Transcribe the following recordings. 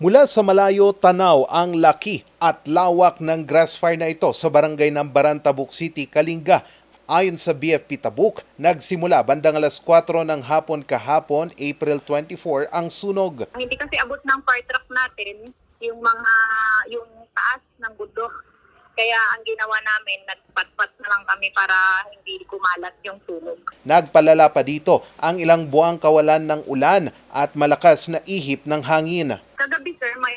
Mula sa malayo tanaw ang laki at lawak ng grass fire na ito sa barangay ng Barantabuk City, Kalinga. Ayon sa BFP Tabuk, nagsimula bandang alas 4 ng hapon kahapon, April 24, ang sunog. Hindi kasi abot ng fire truck natin, yung mga, yung taas ng bundok. Kaya ang ginawa namin, nagpatpat na lang kami para hindi kumalat yung sunog. Nagpalala pa dito ang ilang buwang kawalan ng ulan at malakas na ihip ng hangin.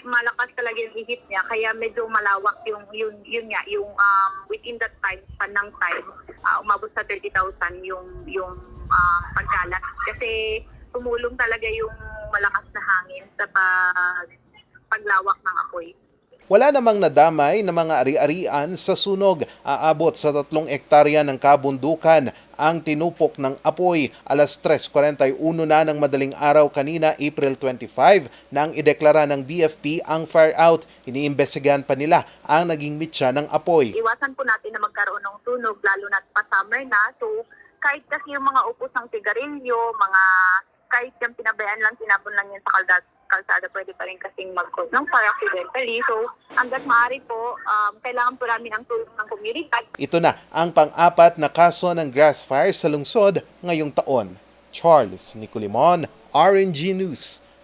Malakas talaga yung ihip niya, kaya medyo malawak yung, yun, yun nga, yung um, within that time, panang time, ah, umabot sa 30,000 yung, yung um, pagkalat. Kasi tumulong talaga yung malakas na hangin sa pag, paglawak ng apoy. Wala namang nadamay na mga ari-arian sa sunog. Aabot sa tatlong ektarya ng kabundukan ang tinupok ng apoy. Alas 3.41 na ng madaling araw kanina, April 25, nang ideklara ng BFP ang fire out. Iniimbestigahan pa nila ang naging mitya ng apoy. iwasan po natin na magkaroon ng tunog, lalo na pa summer na. So, kahit kasi yung mga upos ng sigarilyo, mga kahit yung pinabayaan lang, tinapon lang yun sa kalsada, kalsada pwede pa rin kasing mag-cause ng fire accidentally. So, hanggat maaari po, um, kailangan po namin ang tulong ng komunidad. Ito na ang pang-apat na kaso ng grass fire sa lungsod ngayong taon. Charles Nicolimon, RNG News.